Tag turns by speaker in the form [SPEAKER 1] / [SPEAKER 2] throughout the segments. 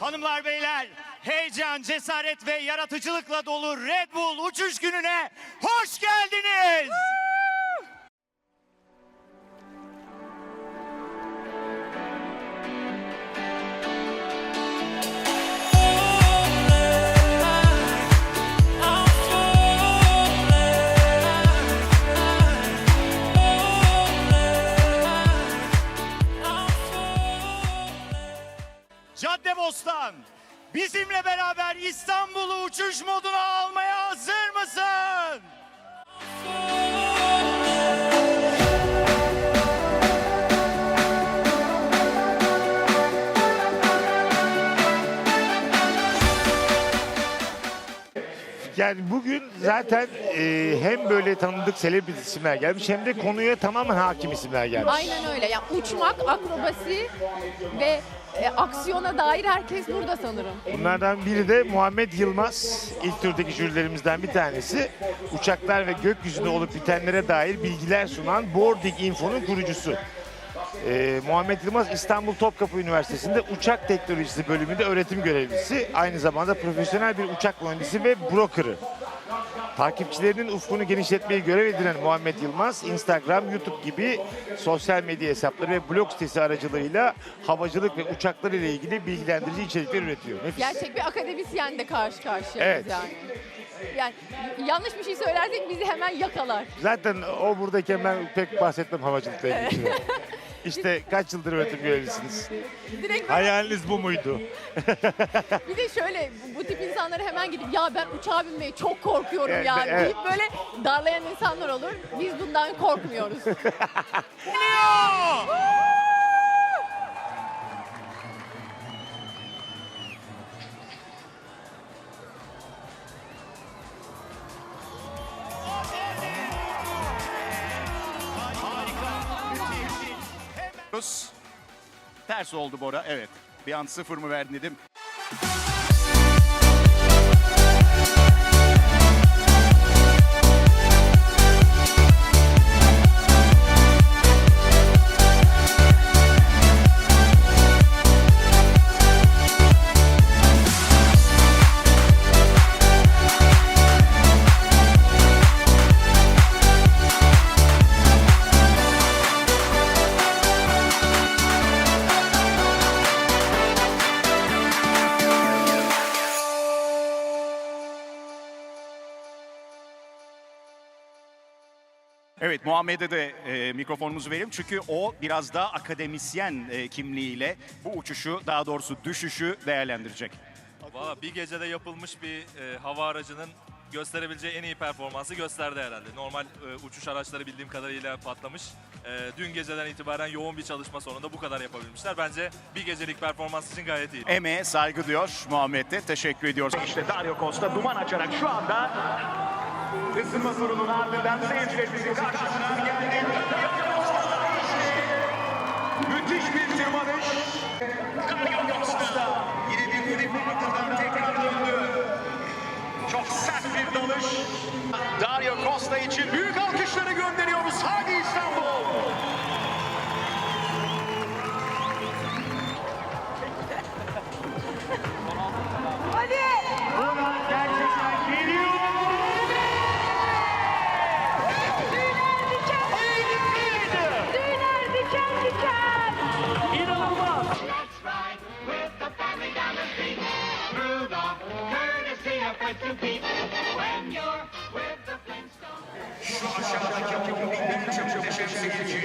[SPEAKER 1] Hanımlar beyler, heyecan, cesaret ve yaratıcılıkla dolu Red Bull uçuş gününe hoş geldiniz. Caddebostan, bizimle beraber İstanbul'u uçuş moduna almaya hazır mısın?
[SPEAKER 2] Yani bugün zaten e, hem böyle tanıdık selebriti isimler gelmiş hem de konuya tamamen hakim isimler gelmiş.
[SPEAKER 3] Aynen öyle. Ya uçmak, akrobasi ve e, aksiyona dair herkes burada sanırım.
[SPEAKER 2] Bunlardan biri de Muhammed Yılmaz. İlk turdaki jürilerimizden bir tanesi. Uçaklar ve gökyüzünde olup bitenlere dair bilgiler sunan Boarding Info'nun kurucusu. Ee, Muhammed Yılmaz İstanbul Topkapı Üniversitesi'nde uçak teknolojisi bölümünde öğretim görevlisi. Aynı zamanda profesyonel bir uçak mühendisi ve brokerı. Takipçilerinin ufkunu genişletmeyi görev edinen Muhammed Yılmaz, Instagram, YouTube gibi sosyal medya hesapları ve blog sitesi aracılığıyla havacılık ve uçaklar ile ilgili bilgilendirici içerikler üretiyor. Nefis.
[SPEAKER 3] Gerçek bir akademisyenle karşı karşıyayız
[SPEAKER 2] Evet.
[SPEAKER 3] yani. Yani yanlış bir şey söylersek bizi hemen yakalar.
[SPEAKER 2] Zaten o buradayken ben pek bahsetmem havacılıkla ilgili. İşte kaç yıldır öğretim görevlisiniz?
[SPEAKER 3] Direkt
[SPEAKER 2] Hayaliniz bu muydu?
[SPEAKER 3] bir de şöyle bu, bu tip insanları hemen gidip ya ben uçağa binmeye çok korkuyorum
[SPEAKER 2] Evet,
[SPEAKER 3] ya
[SPEAKER 2] evet.
[SPEAKER 3] deyip böyle darlayan insanlar olur. Biz bundan korkmuyoruz.
[SPEAKER 1] Ters oldu Bora, evet. Bir an sıfır mı verdin dedim. Evet Muhammed'e de e, mikrofonumuzu verelim çünkü o biraz daha akademisyen e, kimliğiyle bu uçuşu daha doğrusu düşüşü değerlendirecek.
[SPEAKER 4] Valla bir gecede yapılmış bir e, hava aracının gösterebileceği en iyi performansı gösterdi herhalde. Normal e, uçuş araçları bildiğim kadarıyla patlamış. E, dün geceden itibaren yoğun bir çalışma sonunda bu kadar yapabilmişler. Bence bir gecelik performans için gayet iyi.
[SPEAKER 1] Emeğe saygı diyor Muhammed'e. Teşekkür ediyoruz.
[SPEAKER 5] İşte Dario Costa duman açarak şu anda ısınma turunun ardından seyircilerimizin karşısına geldi. Müthiş bir tırmanış. Dario Costa yine bir flip ortadan tekrar döndü. Çok sert bir dalış. Dario Costa için büyük alkışları gönderiyoruz. Hadi İstanbul.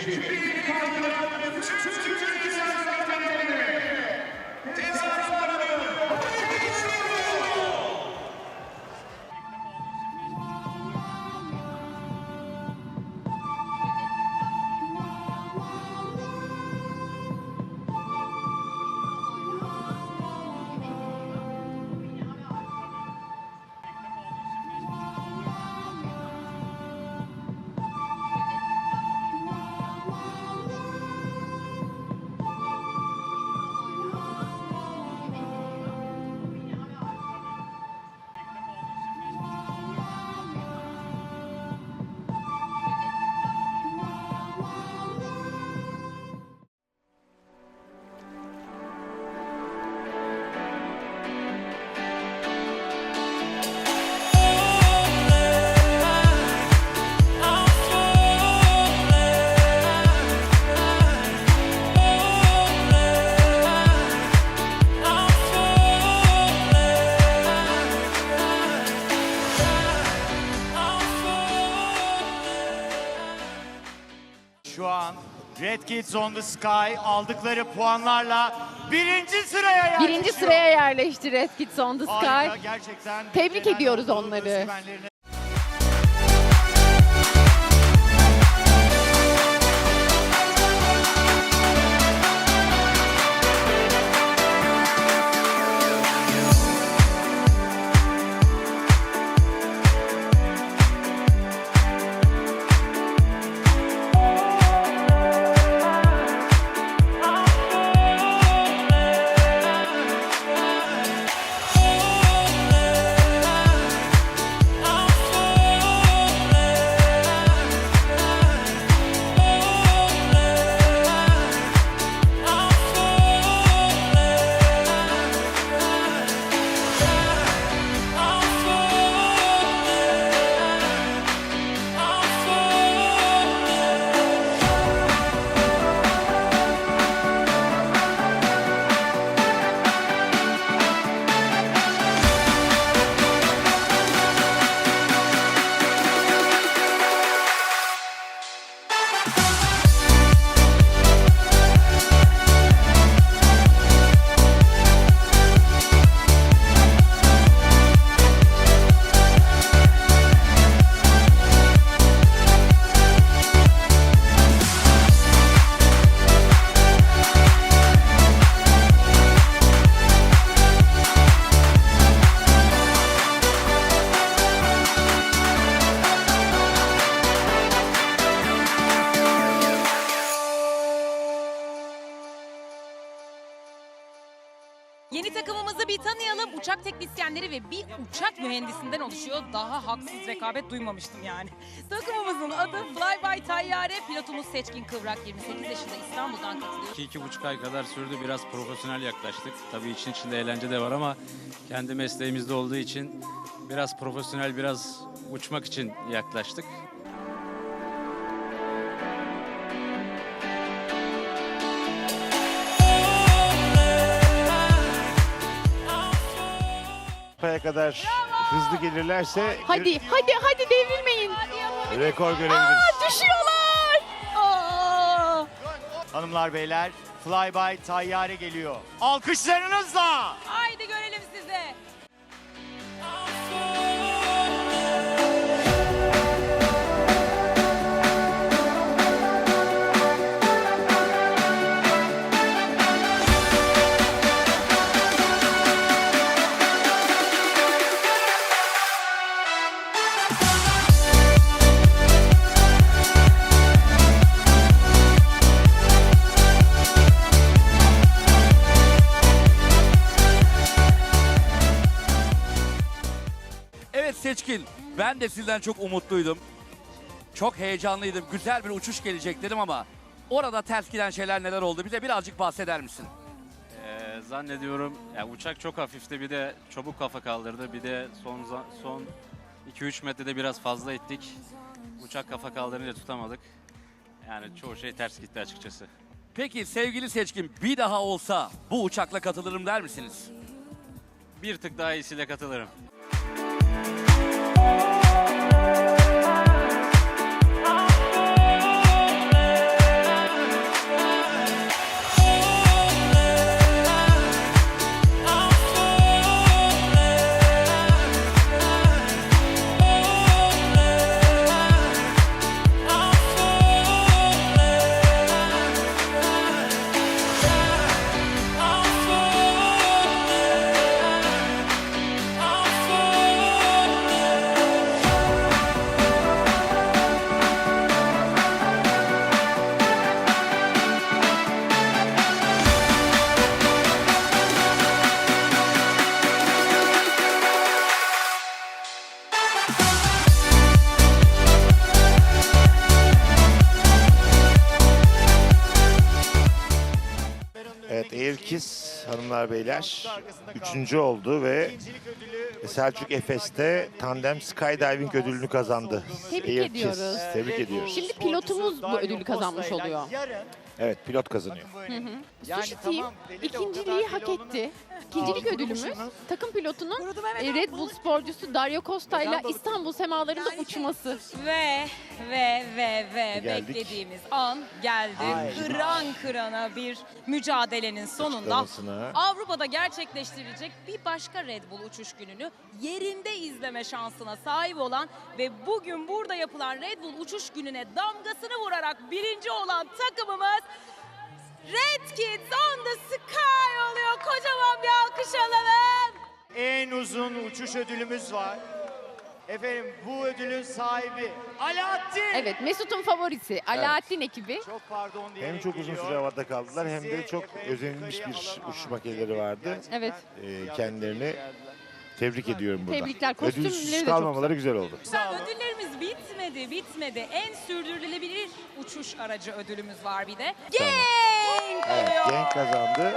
[SPEAKER 6] Red Kids on the Sky aldıkları puanlarla birinci sıraya yerleşiyor.
[SPEAKER 3] Birinci sıraya yerleşti Red Kids on the
[SPEAKER 6] Harika,
[SPEAKER 3] Sky.
[SPEAKER 6] gerçekten.
[SPEAKER 3] Tebrik ediyoruz onları.
[SPEAKER 7] Takımımızı bir tanıyalım. Uçak teknisyenleri ve bir uçak mühendisinden oluşuyor. Daha haksız rekabet duymamıştım yani. Takımımızın adı Flyby Tayyare. Pilotumuz Seçkin Kıvrak 28 yaşında İstanbul'dan katılıyor.
[SPEAKER 8] 2-2,5 ay kadar sürdü. Biraz profesyonel yaklaştık. Tabii için içinde eğlence de var ama kendi mesleğimizde olduğu için biraz profesyonel, biraz uçmak için yaklaştık.
[SPEAKER 2] Kadar hızlı gelirlerse
[SPEAKER 3] Hadi hadi hadi devrilmeyin.
[SPEAKER 2] rekor görebiliriz.
[SPEAKER 3] Aa, düşüyorlar.
[SPEAKER 7] Aa!
[SPEAKER 6] Hanımlar beyler Flyby Tayyare geliyor. Alkışlarınızla.
[SPEAKER 7] Haydi görelim
[SPEAKER 9] Seçkin, ben de sizden çok umutluydum. Çok heyecanlıydım. Güzel bir uçuş gelecek dedim ama orada ters giden şeyler neler oldu? Bize birazcık bahseder misin?
[SPEAKER 8] Ee, zannediyorum ya uçak çok hafifti. Bir de çabuk kafa kaldırdı. Bir de son za- son 2-3 metrede biraz fazla ittik. Uçak kafa kaldırınca tutamadık. Yani çoğu şey ters gitti açıkçası.
[SPEAKER 9] Peki sevgili Seçkin, bir daha olsa bu uçakla katılırım der misiniz?
[SPEAKER 8] Bir tık daha iyisiyle katılırım.
[SPEAKER 2] Kiss hanımlar beyler. Üçüncü oldu ve Selçuk Efes'te tandem skydiving ödülünü kazandı.
[SPEAKER 3] Tebrik
[SPEAKER 2] Air Kiss.
[SPEAKER 3] ediyoruz.
[SPEAKER 2] Tebrik ediyoruz.
[SPEAKER 3] Şimdi pilotumuz bu ödülü kazanmış oluyor.
[SPEAKER 2] Evet pilot kazanıyor.
[SPEAKER 3] Sushi Team ikinciliği hak etti. İkincilik ödülümüz takım pilotunun e, Red Bull sporcusu Dario Costa ile İstanbul semalarında uçması.
[SPEAKER 7] Ve ve ve ve
[SPEAKER 2] Geldik.
[SPEAKER 7] beklediğimiz an geldi. Kıran kırana bir mücadelenin sonunda
[SPEAKER 2] Açıklamasına.
[SPEAKER 7] Avrupa'da gerçekleştirilecek bir başka Red Bull uçuş gününü yerinde izleme şansına sahip olan ve bugün burada yapılan Red Bull uçuş gününe damgasını vurarak birinci olan takımımız Red Kids on the Sky oluyor. Kocaman bir alkış alalım.
[SPEAKER 6] En uzun uçuş ödülümüz var. Efendim bu ödülün sahibi Alaaddin.
[SPEAKER 3] Evet Mesut'un favorisi Alaaddin ekibi.
[SPEAKER 6] Çok pardon
[SPEAKER 2] Hem
[SPEAKER 6] diyerek
[SPEAKER 2] çok uzun süre havada kaldılar hem de çok özenilmiş bir uçuş makineleri vardı.
[SPEAKER 3] Evet.
[SPEAKER 2] Ee, kendilerini tebrik ediyorum burada.
[SPEAKER 3] Tebrikler. Kostümleri de
[SPEAKER 2] Ödülsüz
[SPEAKER 3] çok
[SPEAKER 2] kalmamaları güzel oldu.
[SPEAKER 7] Ödüllerimiz bitmedi, bitmedi. En sürdürülebilir uçuş aracı ödülümüz var bir de. Genk
[SPEAKER 2] Evet. Genk kazandı.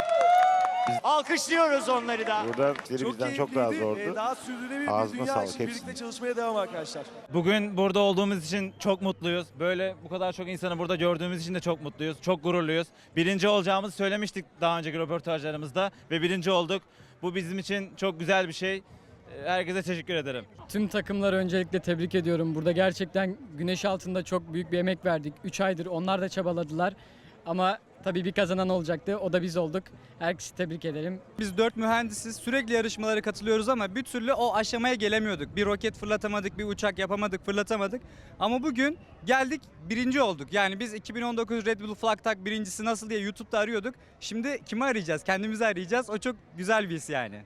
[SPEAKER 6] Alkışlıyoruz onları da.
[SPEAKER 2] Burada işleri bizden çok daha zordu.
[SPEAKER 10] Daha sürdürülebilir
[SPEAKER 2] Ağzına
[SPEAKER 10] bir dünya
[SPEAKER 2] sağlık
[SPEAKER 10] için
[SPEAKER 2] hepsinin.
[SPEAKER 10] birlikte çalışmaya devam arkadaşlar.
[SPEAKER 11] Bugün burada olduğumuz için çok mutluyuz. Böyle bu kadar çok insanı burada gördüğümüz için de çok mutluyuz. Çok gururluyuz. Birinci olacağımızı söylemiştik daha önceki röportajlarımızda ve birinci olduk. Bu bizim için çok güzel bir şey. Herkese teşekkür ederim.
[SPEAKER 12] Tüm takımları öncelikle tebrik ediyorum. Burada gerçekten güneş altında çok büyük bir emek verdik. 3 aydır onlar da çabaladılar. Ama tabii bir kazanan olacaktı. O da biz olduk. Herkesi tebrik ederim.
[SPEAKER 11] Biz dört mühendisiz sürekli yarışmalara katılıyoruz ama bir türlü o aşamaya gelemiyorduk. Bir roket fırlatamadık, bir uçak yapamadık, fırlatamadık. Ama bugün geldik birinci olduk. Yani biz 2019 Red Bull Flag Tag birincisi nasıl diye YouTube'da arıyorduk. Şimdi kimi arayacağız? Kendimizi arayacağız. O çok güzel bir his yani.